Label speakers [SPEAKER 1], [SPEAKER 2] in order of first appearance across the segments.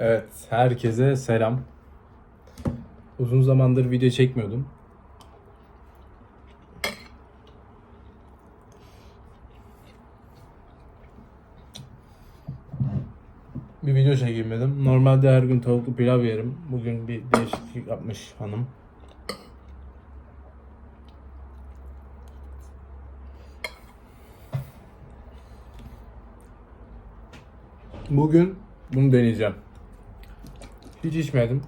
[SPEAKER 1] Evet, herkese selam. Uzun zamandır video çekmiyordum. Bir video çekeyim. Normalde her gün tavuklu pilav yerim. Bugün bir değişiklik yapmış hanım. Bugün bunu deneyeceğim. Hiç içmedim.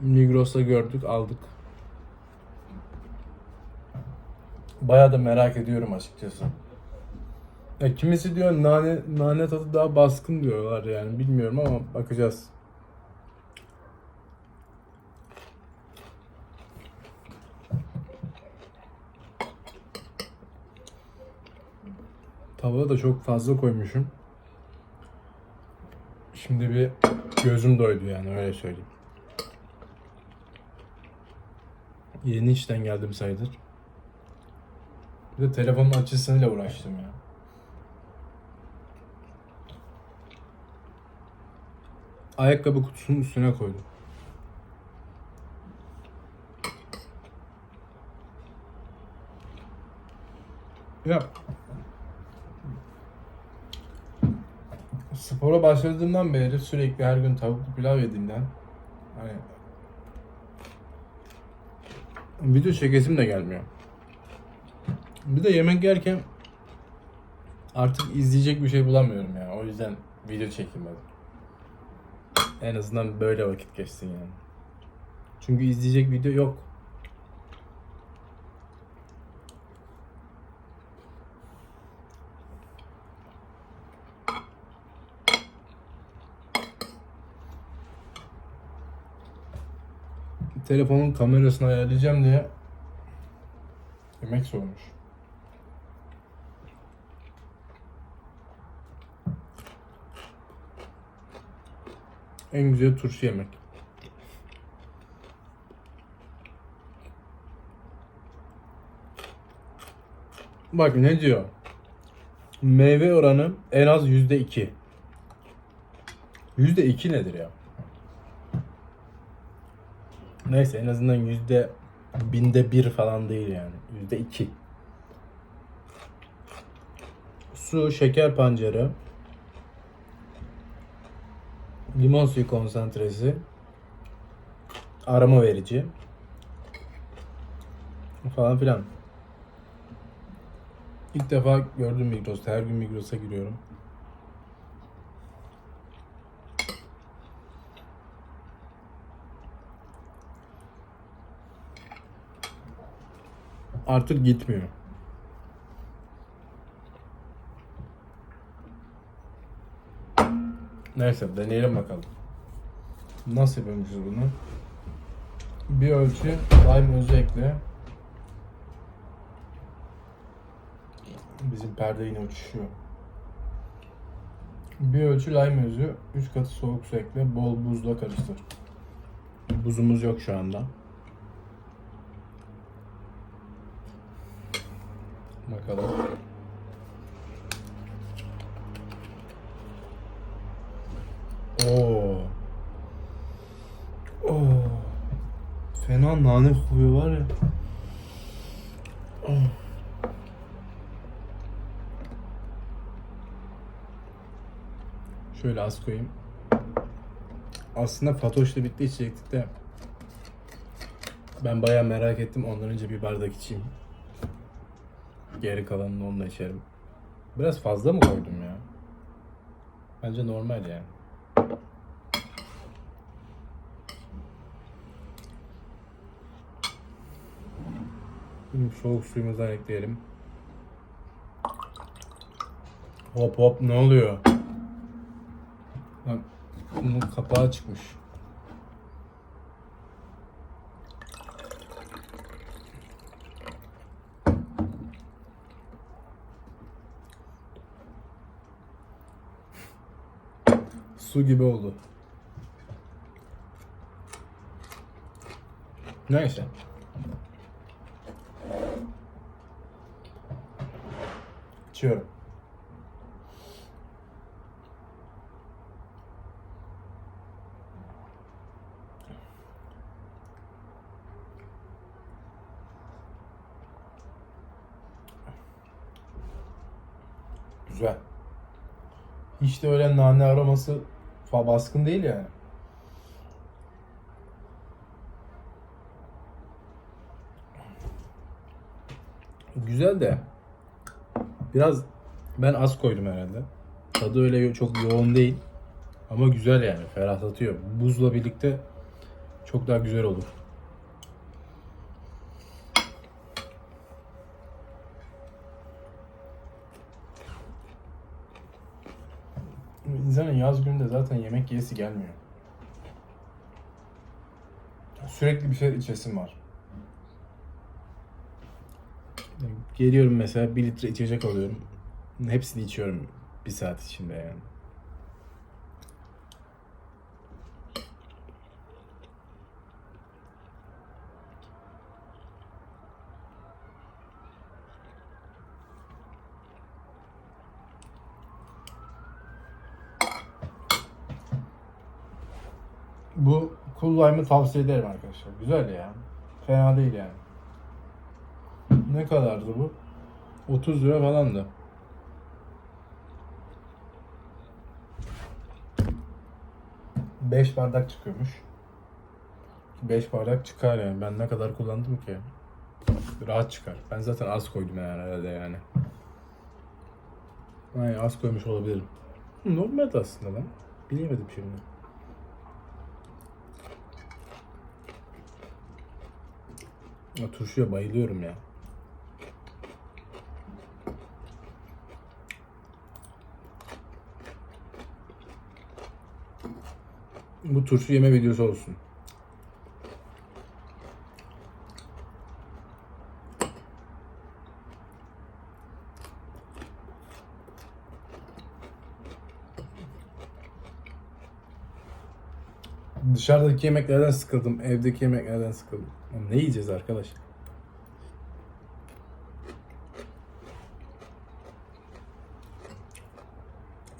[SPEAKER 1] Migros'ta gördük, aldık. Bayağı da merak ediyorum açıkçası. Ya kimisi diyor nane nane tadı daha baskın diyorlar yani bilmiyorum ama bakacağız. Tavada da çok fazla koymuşum. Şimdi bir gözüm doydu yani öyle söyleyeyim. Yeni işten geldim sayılır. Bir de telefonun açısıyla uğraştım ya. Ayakkabı kutusunun üstüne koydum. Ya spora başladığımdan beri sürekli her gün tavuklu pilav yediğimden hani video çekesim de gelmiyor. Bir de yemek yerken artık izleyecek bir şey bulamıyorum ya. O yüzden video çekeyim dedim. En azından böyle vakit geçsin yani. Çünkü izleyecek video yok. Telefonun kamerasını ayarlayacağım diye yemek sormuş. En güzel turşu yemek. Bak ne diyor? Meyve oranı en az yüzde iki. Yüzde iki nedir ya? Neyse en azından yüzde binde bir falan değil yani. Yüzde iki. Su, şeker pancarı, limon suyu konsantresi, aroma verici falan filan. İlk defa gördüm Migros'ta. Her gün Migros'a giriyorum. Artık gitmiyor. Neyse deneyelim bakalım. Nasıl yapıyormuşuz bunu? Bir ölçü lime özü ekle. Bizim perde yine uçuşuyor. Bir ölçü lime özü, 3 katı soğuk su ekle, bol buzla karıştır. Buzumuz yok şu anda. Bakalım. Oo. Oo. Fena nane kokuyor var ya. Oh. Şöyle az koyayım. Aslında Fatoş'la birlikte içecektik de ben bayağı merak ettim. Ondan önce bir bardak içeyim. Geri kalanını onunla içerim. Biraz fazla mı koydum ya? Bence normal yani. Şimdi soğuk suyumuzdan ekleyelim. Hop hop ne oluyor? Bak bunun kapağı çıkmış. Su gibi oldu. Neyse. İçiyorum. Güzel. Hiç de öyle nane aroması baskın değil yani. Güzel de biraz ben az koydum herhalde. Tadı öyle çok yoğun değil. Ama güzel yani ferahlatıyor. Buzla birlikte çok daha güzel olur. İnsanın yaz gününde zaten yemek yiyesi gelmiyor. Sürekli bir şey içesim var. Geliyorum mesela bir litre içecek alıyorum. Hepsini içiyorum bir saat içinde yani. Bu Cool tavsiye ederim arkadaşlar. Güzel ya. Fena değil yani. Ne kadardı bu? 30 lira falandı. Beş bardak çıkıyormuş. 5 bardak çıkar yani. Ben ne kadar kullandım ki? Rahat çıkar. Ben zaten az koydum yani herhalde yani. Aynen az koymuş olabilirim. Normal aslında lan. Bilemedim şimdi. Ya, turşuya bayılıyorum ya. Bu turşu yeme videosu olsun. Dışarıdaki yemeklerden sıkıldım. Evdeki yemeklerden sıkıldım. Ya Ne yiyeceğiz arkadaş?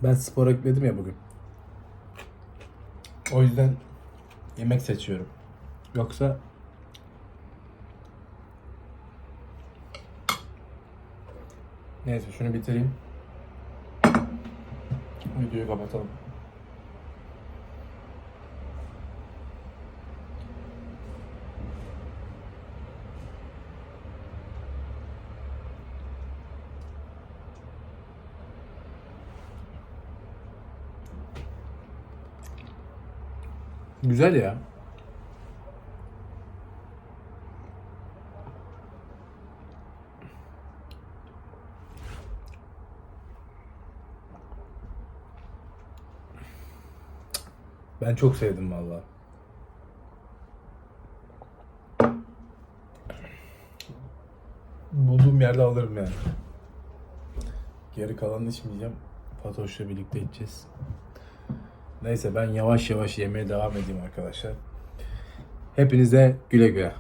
[SPEAKER 1] Ben spora gitmedim ya bugün. O yüzden yemek seçiyorum. Yoksa Neyse şunu bitireyim. Videoyu kapatalım. Güzel ya. Ben çok sevdim valla. Bulduğum yerde alırım yani. Geri kalanını içmeyeceğim. Fatoş'la birlikte içeceğiz. Neyse ben yavaş yavaş yemeye devam edeyim arkadaşlar. Hepinize güle güle.